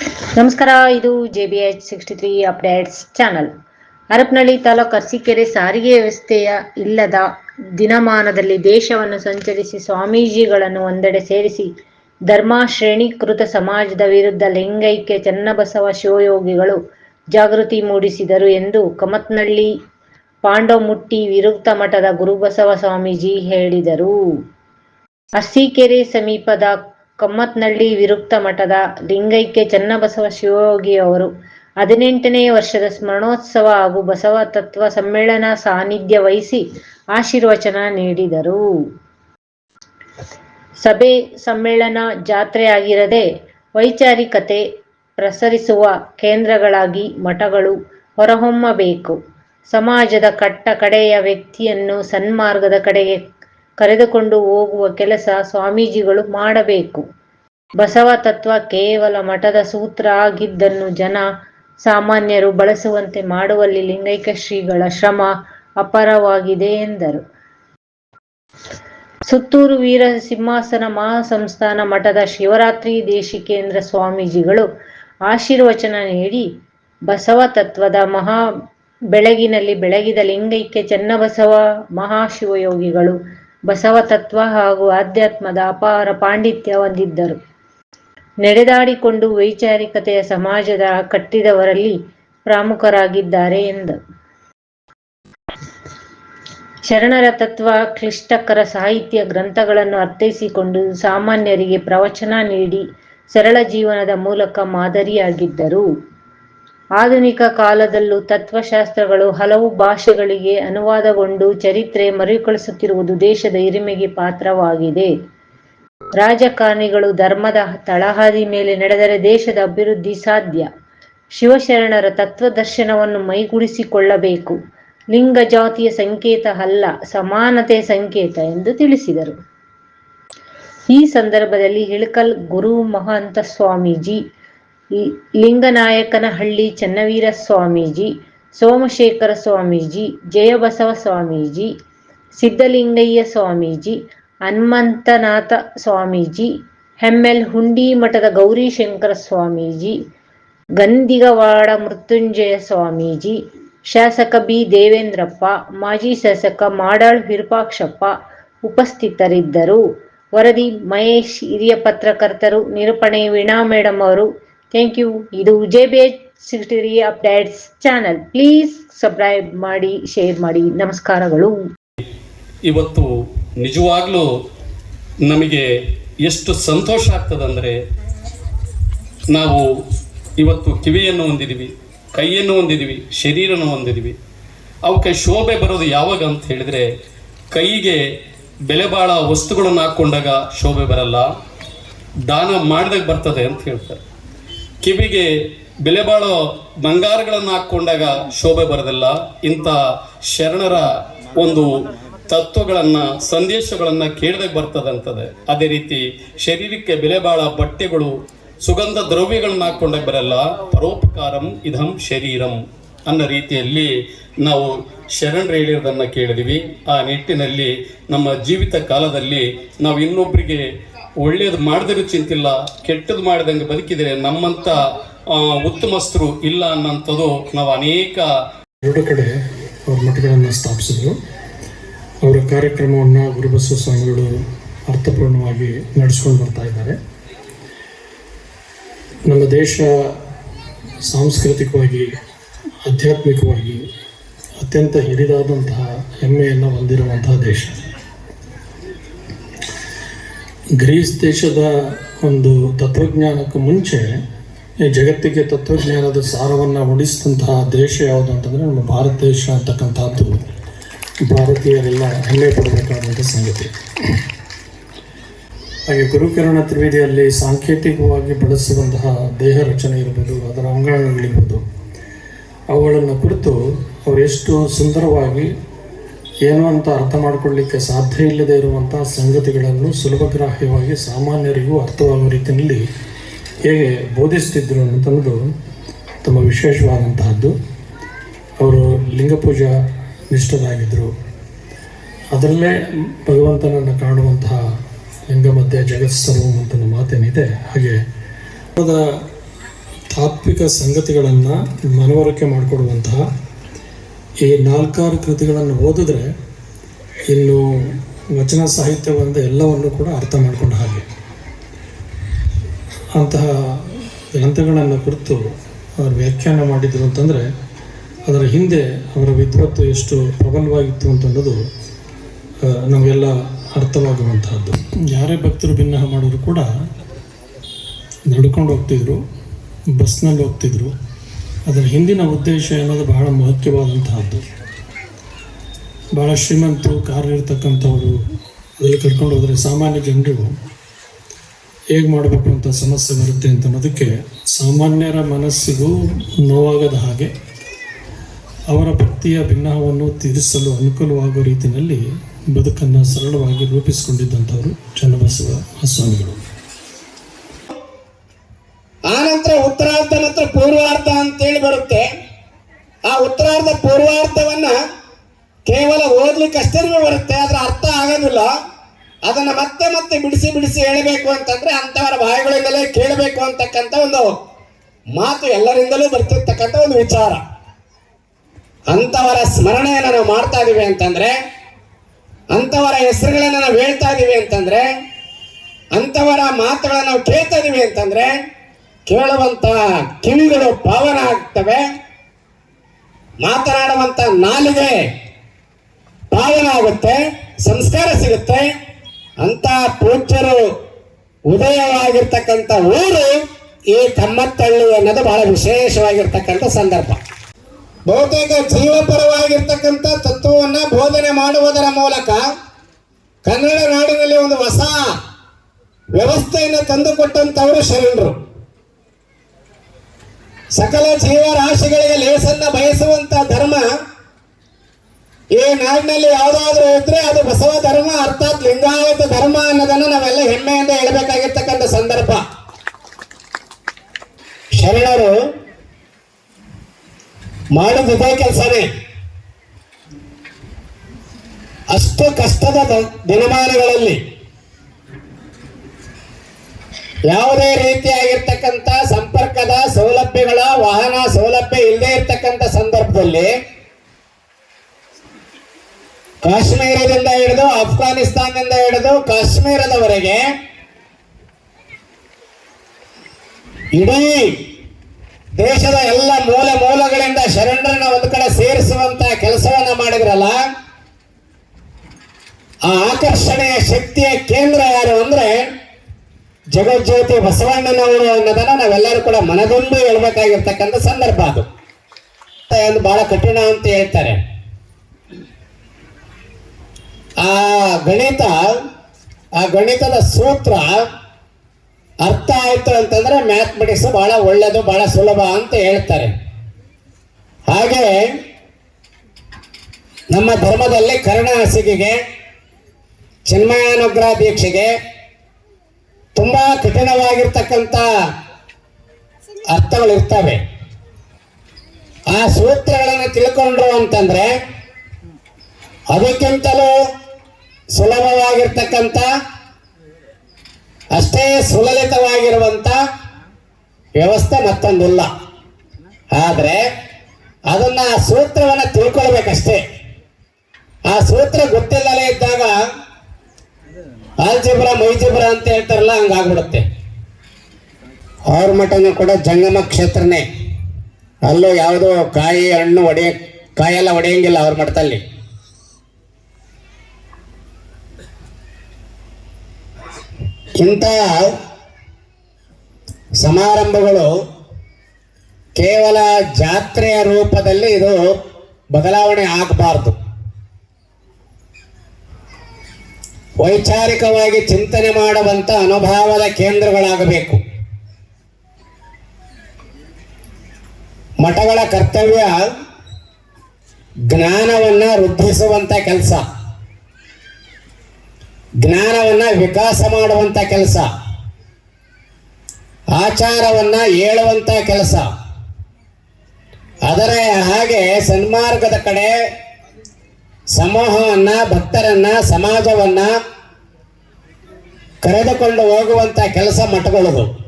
ನಮಸ್ಕಾರ, ಇದು J B H sixty three updates channel Harapanahalli taluk Arasikere ಸಾರಿಗೆ ವ್ಯವಸ್ಥೆಯ ಇಲ್ಲದ ದಿನಮಾನದಲ್ಲಿ ದೇಶವನ್ನು ಸಂಚರಿಸಿ ಸ್ವಾಮೀಜಿಗಳನ್ನು ಒಂದೆಡೆ ಸೇರಿಸಿ ಧರ್ಮ ಶ್ರೇಣೀಕೃತ ಸಮಾಜದ ವಿರುದ್ಧ ಲಿಂಗೈಕ್ಯ ಚನ್ನಬಸವ ಶಿವಯೋಗಿಗಳು ಜಾಗೃತಿ ಮೂಡಿಸಿದರು ಎಂದು ಕಮತ್ನಳ್ಳಿ ಪಾಂಡವಮುಟ್ಟಿ ವಿರುಕ್ತ ಮಠದ ಗುರುಬಸವ ಸ್ವಾಮೀಜಿ ಹೇಳಿದರು. ಅರಸೀಕೆರೆ ಸಮೀಪದ ಕಮ್ಮತ್ನಳ್ಳಿ ವಿರುಕ್ತ ಮಠದ ಲಿಂಗೈಕ್ಯ ಚನ್ನಬಸವ ಶಿವಯೋಗಿ ಅವರು ಹದಿನೆಂಟನೇ ವರ್ಷದ ಸ್ಮರಣೋತ್ಸವ ಹಾಗೂ ಬಸವ ತತ್ವ ಸಮ್ಮೇಳನ ಸಾನ್ನಿಧ್ಯ ವಹಿಸಿ ಆಶೀರ್ವಚನ ನೀಡಿದರು. ಸಭೆ ಸಮ್ಮೇಳನ ಜಾತ್ರೆ ಆಗಿರದೆ ವೈಚಾರಿಕತೆ ಪ್ರಸರಿಸುವ ಕೇಂದ್ರಗಳಾಗಿ ಮಠಗಳು ಹೊರಹೊಮ್ಮಬೇಕು. ಸಮಾಜದ ಕಟ್ಟ ಕಡೆಯ ವ್ಯಕ್ತಿಯನ್ನು ಸನ್ಮಾರ್ಗದ ಕಡೆಗೆ ಕರೆದುಕೊಂಡು ಹೋಗುವ ಕೆಲಸ ಸ್ವಾಮೀಜಿಗಳು ಮಾಡಬೇಕು. ಬಸವ ತತ್ವ ಕೇವಲ ಮಠದ ಸೂತ್ರ ಆಗಿದ್ದನ್ನು ಜನ ಸಾಮಾನ್ಯರು ಬಳಸುವಂತೆ ಮಾಡುವಲ್ಲಿ ಲಿಂಗೈಕ ಶ್ರೀಗಳ ಶ್ರಮ ಅಪಾರವಾಗಿದೆ ಎಂದರು. ಸುತ್ತೂರು ವೀರ ಸಿಂಹಾಸನ ಮಹಾಸಂಸ್ಥಾನ ಮಠದ ಶಿವರಾತ್ರಿ ದೇಶಿಕೇಂದ್ರ ಸ್ವಾಮೀಜಿಗಳು ಆಶೀರ್ವಚನ ನೀಡಿ ಬಸವ ತತ್ವದ ಮಹಾ ಬೆಳಗಿನಲ್ಲಿ ಬೆಳಗಿದ ಲಿಂಗೈಕ್ಯ ಚನ್ನಬಸವ ಮಹಾಶಿವಯೋಗಿಗಳು ಬಸವ ತತ್ವ ಹಾಗೂ ಆಧ್ಯಾತ್ಮದ ಅಪಾರ ಪಾಂಡಿತ್ಯ ಹೊಂದಿದ್ದರು. ನಡೆದಾಡಿಕೊಂಡು ವೈಚಾರಿಕತೆಯ ಸಮಾಜದ ಕಟ್ಟಿದವರಲ್ಲಿ ಪ್ರಮುಖರಾಗಿದ್ದಾರೆ ಎಂದರು ಶರಣರ ತತ್ವ, ಕ್ಲಿಷ್ಟಕರ ಸಾಹಿತ್ಯ ಗ್ರಂಥಗಳನ್ನು ಅರ್ಥೈಸಿಕೊಂಡು ಸಾಮಾನ್ಯರಿಗೆ ಪ್ರವಚನ ನೀಡಿ ಸರಳ ಜೀವನದ ಮೂಲಕ ಮಾದರಿಯಾಗಿದ್ದರು. ಆಧುನಿಕ ಕಾಲದಲ್ಲೂ ತತ್ವಶಾಸ್ತ್ರಗಳು ಹಲವು ಭಾಷೆಗಳಿಗೆ ಅನುವಾದಗೊಂಡು ಚರಿತ್ರೆ ಮರುಕಳಿಸುತ್ತಿರುವುದು ದೇಶದ ಹಿರಿಮೆಗೆ ಪಾತ್ರವಾಗಿದೆ. ರಾಜಕಾರಣಿಗಳು ಧರ್ಮದ ತಳಹದಿ ಮೇಲೆ ನಡೆದರೆ ದೇಶದ ಅಭಿವೃದ್ಧಿ ಸಾಧ್ಯ. ಶಿವಶರಣರ ತತ್ವದರ್ಶನವನ್ನು ಮೈಗೂಡಿಸಿಕೊಳ್ಳಬೇಕು. ಲಿಂಗ ಜಾತಿಯ ಸಂಕೇತ ಅಲ್ಲ ಸಮಾನತೆ ಸಂಕೇತ ಎಂದು ತಿಳಿಸಿದರು. ಈ ಸಂದರ್ಭದಲ್ಲಿ ಹಿಳಕಲ್ ಗುರು ಮಹಾಂತ ಸ್ವಾಮೀಜಿ ಲಿಂಗನಾಯಕನಹಳ್ಳಿ ಚನ್ನವೀರ ಸ್ವಾಮೀಜಿ, ಸೋಮಶೇಖರ ಸ್ವಾಮೀಜಿ, ಜಯಬಸವ ಸ್ವಾಮೀಜಿ, ಸಿದ್ಧಲಿಂಗಯ್ಯ ಸ್ವಾಮೀಜಿ, ಹನುಮಂತನಾಥ ಸ್ವಾಮೀಜಿ, ಹೆಮ್ಮೆಲ್ ಹುಂಡಿ ಮಠದ ಗೌರಿಶಂಕರ ಸ್ವಾಮೀಜಿ, ಗಂದಿಗವಾಡ ಮೃತ್ಯುಂಜಯ ಸ್ವಾಮೀಜಿ, ಶಾಸಕ ಬಿ ದೇವೇಂದ್ರಪ್ಪ, ಮಾಜಿ ಶಾಸಕ ಮಾಡಾಳ್ ವಿರೂಪಾಕ್ಷಪ್ಪ ಉಪಸ್ಥಿತರಿದ್ದರು. ವರದಿ ಮಹೇಶ್ ಹಿರಿಯ ಪತ್ರಕರ್ತರು, ನಿರೂಪಣೆ ವೀಣಾ ಮೇಡಮ್ ಅವರು ಥ್ಯಾಂಕ್ ಯು ಇದು J B H sixty three updates channel please subscribe ಮಾಡಿ ಶೇರ್ ಮಾಡಿ. ನಮಸ್ಕಾರಗಳು. ಇವತ್ತು ನಿಜವಾಗ್ಲೂ ನಮಗೆ ಎಷ್ಟು ಸಂತೋಷ ಆಗ್ತದಂದ್ರೆ ನಾವು ಇವತ್ತು ಕಿವಿಯನ್ನು ಹೊಂದಿದ್ದೀವಿ ಕೈಯನ್ನು ಹೊಂದಿದ್ದೀವಿ ಶರೀರನ ಹೊಂದಿದ್ದೀವಿ ಅವಕ್ಕೆ ಶೋಭೆ ಬರೋದು ಯಾವಾಗ ಅಂತ ಹೇಳಿದರೆ ಕೈಗೆ ಬೆಲೆ ಬಾಳ ವಸ್ತುಗಳನ್ನು ಹಾಕ್ಕೊಂಡಾಗ ಶೋಭೆ ಬರಲ್ಲ, ದಾನ ಮಾಡಿದಾಗ ಬರ್ತದೆ ಅಂತ ಹೇಳ್ತಾರೆ. ಕಿವಿಗೆ ಬೆಲೆ ಬಾಳೋ ಬಂಗಾರಗಳನ್ನು ಹಾಕ್ಕೊಂಡಾಗ ಶೋಭೆ ಬರೋದಿಲ್ಲ. ಇಂಥ ಶರಣರ ಒಂದು ತತ್ವಗಳನ್ನು, ಸಂದೇಶಗಳನ್ನು ಕೇಳಿದಾಗ ಬರ್ತದಂತದೆ. ಅದೇ ರೀತಿ ಶರೀರಕ್ಕೆ ಬೆಲೆ ಬಾಳ ಬಟ್ಟೆಗಳು, ಸುಗಂಧ ದ್ರವ್ಯಗಳನ್ನ ಹಾಕ್ಕೊಂಡಾಗ ಬರಲ್ಲ. ಪರೋಪಕಾರಂ ಇದಂ ಶರೀರಂ ಅನ್ನೋ ರೀತಿಯಲ್ಲಿ ನಾವು ಶರಣರು ಹೇಳಿರೋದನ್ನು ಕೇಳಿದ್ವಿ. ಆ ನಿಟ್ಟಿನಲ್ಲಿ ನಮ್ಮ ಜೀವಿತ ಕಾಲದಲ್ಲಿ ನಾವು ಇನ್ನೊಬ್ಬರಿಗೆ ಒಳ್ಳೆಯದು ಮಾಡಿದ್ರೆ ಚಿಂತಿಲ್ಲ, ಕೆಟ್ಟದ್ದು ಮಾಡಿದಂಗೆ ಬದುಕಿದರೆ ನಮ್ಮಂಥ ಉತ್ತಮಸ್ಥರು ಇಲ್ಲ ಅನ್ನೋಂಥದ್ದು ನಾವು ಅನೇಕ ಎರಡು ಕಡೆ ಅವ್ರ ಮಠಗಳನ್ನು ಸ್ಥಾಪಿಸಿದ್ರು. ಅವರ ಕಾರ್ಯಕ್ರಮವನ್ನು ಗುರುಬಸವ ಸ್ವಾಮಿಗಳು ಅರ್ಥಪೂರ್ಣವಾಗಿ ನಡೆಸ್ಕೊಂಡು ಬರ್ತಾ ಇದ್ದಾರೆ. ನಮ್ಮ ದೇಶ ಸಾಂಸ್ಕೃತಿಕವಾಗಿ, ಆಧ್ಯಾತ್ಮಿಕವಾಗಿ ಅತ್ಯಂತ ಹಿರಿದಾದಂತಹ ಹೆಮ್ಮೆಯನ್ನು ಹೊಂದಿರುವಂತಹ ದೇಶ. ಗ್ರೀಸ್ ದೇಶದ ಒಂದು ತತ್ವಜ್ಞಾನಕ್ಕೂ ಮುಂಚೆ ಈ ಜಗತ್ತಿಗೆ ತತ್ವಜ್ಞಾನದ ಸಾರವನ್ನು ಉಡಿಸಿದಂತಹ ದೇಶ ಯಾವುದು ಅಂತಂದರೆ ನಮ್ಮ ಭಾರತ ದೇಶ ಅಂತಕ್ಕಂಥದ್ದು. ಭಾರತೀಯರೆಲ್ಲ ಹೆಮ್ಮೆ ಪಡಬೇಕಾದಂಥ ಸಂಗತಿ. ಹಾಗೆ ಗುರುಕಿರಣ ತ್ರಿವೇದಿಯಲ್ಲಿ ಸಾಂಕೇತಿಕವಾಗಿ ಬಳಸುವಂತಹ ದೇಹ ರಚನೆ ಇರ್ಬೋದು, ಅದರ ಅಂಗಾಂಗಗಳಿರ್ಬೋದು ಅವುಗಳನ್ನು ಕುರಿತು ಎಷ್ಟು ಸುಂದರವಾಗಿ ಏನು ಅಂತ ಅರ್ಥ ಮಾಡಿಕೊಳ್ಳಿಕ್ಕೆ ಸಾಧ್ಯ ಇಲ್ಲದೆ ಇರುವಂತಹ ಸಂಗತಿಗಳನ್ನು ಸುಲಭಗ್ರಾಹ್ಯವಾಗಿ ಸಾಮಾನ್ಯರಿಗೂ ಅರ್ಥವಾಗುವ ರೀತಿಯಲ್ಲಿ ಹೇಗೆ ಬೋಧಿಸ್ತಿದ್ರು ಅಂತನ್ನೋದು ತಮ್ಮ ವಿಶೇಷವಾದಂತಹದ್ದು. ಅವರು ಲಿಂಗಪೂಜಾ ನಿಷ್ಠರಾಗಿದ್ದರು ಅದರಲ್ಲೇ ಭಗವಂತನನ್ನು ಕಾಣುವಂತಹ ಲಿಂಗ ಮಧ್ಯೆ ಜಗತ್ ಸರ್ವಂ ಅಂತ ಮಾತೇನಿದೆ. ಹಾಗೆ ತಾತ್ವಿಕ ಸಂಗತಿಗಳನ್ನು ಮನವರಿಕೆ ಮಾಡಿಕೊಡುವಂತಹ ಈ ನಾಲ್ಕಾರು ಕೃತಿಗಳನ್ನು ಓದಿದ್ರೆ ಇನ್ನು ವಚನ ಸಾಹಿತ್ಯವಂದ ಎಲ್ಲವನ್ನು ಕೂಡ ಅರ್ಥ ಮಾಡಿಕೊಂಡ ಹಾಗೆ. ಅಂತಹ ಗ್ರಂಥಗಳನ್ನು ಕುರಿತು ಅವರು ವ್ಯಾಖ್ಯಾನ ಮಾಡಿದರು ಅಂತಂದರೆ ಅದರ ಹಿಂದೆ ಅವರ ವಿದ್ವತ್ತು ಎಷ್ಟು ಪ್ರಬಲವಾಗಿತ್ತು ಅಂತ ಅನ್ನೋದು ಆ, ನಮಗೆಲ್ಲ ಅರ್ಥವಾಗುವಂತಹದ್ದು. ಯಾರೇ ಭಕ್ತರು ಭಿನ್ನ ಮಾಡೋರು ಕೂಡ ನಡ್ಕೊಂಡು ಹೋಗ್ತಿದ್ರು ಬಸ್ನಲ್ಲಿ ಹೋಗ್ತಿದ್ರು ಅದರ ಹಿಂದಿನ ಉದ್ದೇಶ ಅನ್ನೋದು ಬಹಳ ಮುಖ್ಯವಾದಂತಹದ್ದು ಭಾಳ ಶ್ರೀಮಂತರು ಕಾರ್ಯ ಇರ್ತಕ್ಕಂಥವ್ರು ಅದರಲ್ಲಿ ಕರ್ಕೊಂಡು ಹೋದರೆ ಸಾಮಾನ್ಯ ಜನರು ಹೇಗೆ ಮಾಡಬೇಕು ಅಂತ ಸಮಸ್ಯೆ ಬರುತ್ತೆ ಅಂತ ಅನ್ನೋದಕ್ಕೆ ಸಾಮಾನ್ಯರ ಮನಸ್ಸಿಗೂ ನೋವಾಗದ ಹಾಗೆ ಅವರ ಭಕ್ತಿಯ ಭಿನ್ನವನ್ನು ತೀರಿಸಲು ಅನುಕೂಲವಾಗುವ ರೀತಿಯಲ್ಲಿ ಬದುಕನ್ನು ಸರಳವಾಗಿ ರೂಪಿಸಿಕೊಂಡಿದ್ದಂಥವರು ಚನ್ನಬಸವ ಸ್ವಾಮಿಗಳು. ಉತ್ತರಾರ್ಧ ಮತ್ತು ಪೂರ್ವಾರ್ಧ ಅಂತೇಳಿ ಬರುತ್ತೆ. ಆ ಉತ್ತರಾರ್ಧ ಪೂರ್ವಾರ್ಧವನ್ನ ಕೇವಲ ಓದ್ಲಿಕ್ಕೆ ಅಷ್ಟೇ ಬರುತ್ತೆ ಅದರ ಅರ್ಥ ಆಗೋದಿಲ್ಲ. ಅದನ್ನ ಮತ್ತೆ ಮತ್ತೆ ಬಿಡಿಸಿ ಬಿಡಿಸಿ ಹೇಳಬೇಕು ಅಂತಂದ್ರೆ ಅಂತವರ ಬಾಯಿಗಳಿಂದಲೇ ಕೇಳಬೇಕು ಅಂತಕ್ಕಂಥ ಒಂದು ಮಾತು ಎಲ್ಲರಿಂದಲೂ ಬರ್ತಿರ್ತಕ್ಕಂಥ ಒಂದು ವಿಚಾರ. ಅಂತವರ ಸ್ಮರಣೆಯನ್ನು ನಾವು ಮಾಡ್ತಾ ಇದೀವಿ ಅಂತಂದ್ರೆ ಅಂತವರ ಹೆಸರುಗಳನ್ನ ನಾವು ಹೇಳ್ತಾ ಇದೀವಿ ಅಂತಂದ್ರೆ ಅಂತವರ ಮಾತುಗಳನ್ನು ನಾವು ಕೇಳ್ತಾ ಇದೀವಿ ಅಂತಂದ್ರೆ ಕೇಳುವಂತ ಕಿವಿಗಳು ಪಾವನ ಆಗ್ತವೆ ಮಾತನಾಡುವಂತ ನಾಲಿಗೆ ಪಾವನ ಆಗುತ್ತೆ ಸಂಸ್ಕಾರ ಸಿಗುತ್ತೆ. ಅಂತ ಪೂಜ್ಯರು ಉದಯವಾಗಿರ್ತಕ್ಕಂಥ ಊರು ಈ ಕಮ್ಮತ್ತಳ್ಳಿ ಅನ್ನೋದು ಬಹಳ ವಿಶೇಷವಾಗಿರ್ತಕ್ಕಂಥ ಸಂದರ್ಭ. ಬಹುತೇಕ ಜೀವಪರವಾಗಿರ್ತಕ್ಕಂಥ ತತ್ವವನ್ನ ಬೋಧನೆ ಮಾಡುವುದರ ಮೂಲಕ ಕನ್ನಡ ನಾಡಿನಲ್ಲಿ ಒಂದು ಹೊಸ ವ್ಯವಸ್ಥೆಯನ್ನು ತಂದುಕೊಟ್ಟಂಥವರು ಶರಣರು ಸಕಲ ಜೀವರಾಶಿಗಳಿಗೆ ಲೇಸನ್ನ ಬಯಸುವಂತ ಧರ್ಮ ಈ ನಾಡಿನಲ್ಲಿ ಯಾವುದಾದ್ರೂ ಇದ್ರೆ ಅದು ಬಸವ ಧರ್ಮ, ಅರ್ಥಾತ್ ಲಿಂಗಾಯತ ಧರ್ಮ ಅನ್ನೋದನ್ನ ನಾವೆಲ್ಲ ಹೆಮ್ಮೆಯಿಂದ ಹೇಳಬೇಕಾಗಿರ್ತಕ್ಕಂಥ ಸಂದರ್ಭ. ಶರಣರು, ಮಾಡಿದ ಕೆಲಸನೇ. ಅಷ್ಟು ಕಷ್ಟದ ದಿನಮಾನಗಳಲ್ಲಿ ಯಾವುದೇ ರೀತಿಯಾಗಿರ್ತಕ್ಕಂಥ ಸಂಪರ್ಕದ ಸೌಲಭ್ಯಗಳ ವಾಹನ ಸೌಲಭ್ಯ ಇಲ್ಲದೆ ಇರತಕ್ಕಂತ ಸಂದರ್ಭದಲ್ಲಿ ಕಾಶ್ಮೀರದಿಂದ ಹಿಡಿದು ಅಫ್ಘಾನಿಸ್ತಾನದಿಂದ ಹಿಡಿದು ಕಾಶ್ಮೀರದವರೆಗೆ ಇಡೀ ದೇಶದ ಎಲ್ಲ ಮೂಲ ಮೂಲಗಳಿಂದ ಶರಣರನ್ನ ಒಂದು ಕಡೆ ಸೇರಿಸುವಂತ ಕೆಲಸವನ್ನ ಮಾಡಿದ್ರಲ್ಲ, ಆ ಆಕರ್ಷಣೆಯ ಶಕ್ತಿಯ ಕೇಂದ್ರ ಯಾರು ಅಂದ್ರೆ ಜಗಜ್ಯೋತಿ ಬಸವಣ್ಣನವರು ಅನ್ನೋದನ್ನ ನಾವೆಲ್ಲರೂ ಕೂಡ ಮನದೊಂದು ಹೇಳ್ಬೇಕಾಗಿರ್ತಕ್ಕಂಥ ಸಂದರ್ಭ ಅದು. ಒಂದು ಬಹಳ ಕಠಿಣ ಅಂತ ಹೇಳ್ತಾರೆ. ಆ ಗಣಿತ, ಆ ಗಣಿತದ ಸೂತ್ರ ಅರ್ಥ ಆಯ್ತು ಅಂತಂದ್ರೆ ಮ್ಯಾಥಮೆಟಿಕ್ಸ್ ಬಹಳ ಒಳ್ಳೆಯದು ಬಹಳ ಸುಲಭ ಅಂತ ಹೇಳ್ತಾರೆ. ಹಾಗೆ ನಮ್ಮ ಧರ್ಮದಲ್ಲಿ ಕರ್ಣ ಹಸಿಗೆಗೆ, ಚಿನ್ಮಯಾನುಗ್ರಹ ದೀಕ್ಷೆಗೆ ತುಂಬಾ ಕಠಿಣವಾಗಿರ್ತಕ್ಕಂಥ ಅರ್ಥಗಳು ಇರ್ತವೆ. ಆ ಸೂತ್ರಗಳನ್ನು ತಿಳ್ಕೊಂಡ್ರು ಅಂತಂದ್ರೆ ಅದಕ್ಕಿಂತಲೂ ಸುಲಭವಾಗಿರ್ತಕ್ಕಂಥ, ಅಷ್ಟೇ ಸುಲಲಿತವಾಗಿರುವಂತ ವ್ಯವಸ್ಥೆ ಮತ್ತೊಂದಿಲ್ಲ. ಆದರೆ ಅದನ್ನ ಆ ಸೂತ್ರವನ್ನ ತಿಳ್ಕೊಳ್ಬೇಕಷ್ಟೇ. ಆ ಸೂತ್ರ ಗೊತ್ತಿಲ್ಲದೆ ಇದ್ದಾಗ ಆಲ್ಜಿಬ್ರ, ಮೈಜಿಬ್ರ ಅಂತ ಹೇಳ್ತಾರಲ್ಲ, ಹಂಗಾಗ್ಬಿಡುತ್ತೆ. ಅವ್ರ ಮಠನೂ ಕೂಡ ಜಂಗಮ ಕ್ಷೇತ್ರನೇ. ಅಲ್ಲೂ ಯಾವುದೋ ಕಾಯಿ ಹಣ್ಣು ಒಡೆಯ ಕಾಯೆಲ್ಲ ಒಡೆಯಂಗಿಲ್ಲ ಅವ್ರ ಮಠದಲ್ಲಿ. ಇಂಥ ಸಮಾರಂಭಗಳು ಕೇವಲ ಜಾತ್ರೆಯ ರೂಪದಲ್ಲಿ ಇದು ಬದಲಾವಣೆ ಆಗಬಾರ್ದು. ವೈಚಾರಿಕವಾಗಿ ಚಿಂತನೆ ಮಾಡುವಂತ ಅನುಭವದ ಕೇಂದ್ರಗಳಾಗಬೇಕು. ಮಠಗಳ ಕರ್ತವ್ಯ ಜ್ಞಾನವನ್ನು ವೃದ್ಧಿಸುವಂತ ಕೆಲಸ. ಜ್ಞಾನವನ್ನು ವಿಕಾಸ ಮಾಡುವಂತ ಕೆಲಸ. ಆಚಾರವನ್ನ ಹೇಳುವಂಥ ಕೆಲಸ. ಅದರ ಹಾಗೆ ಸನ್ಮಾರ್ಗದ ಕಡೆ ಸಮೂಹವನ್ನ ಭಕ್ತರನ್ನ ಸಮಾಜವನ್ನ ಕರೆದುಕೊಂಡು ಹೋಗುವಂತ ಕೆಲಸ ಮಠಗಳದು.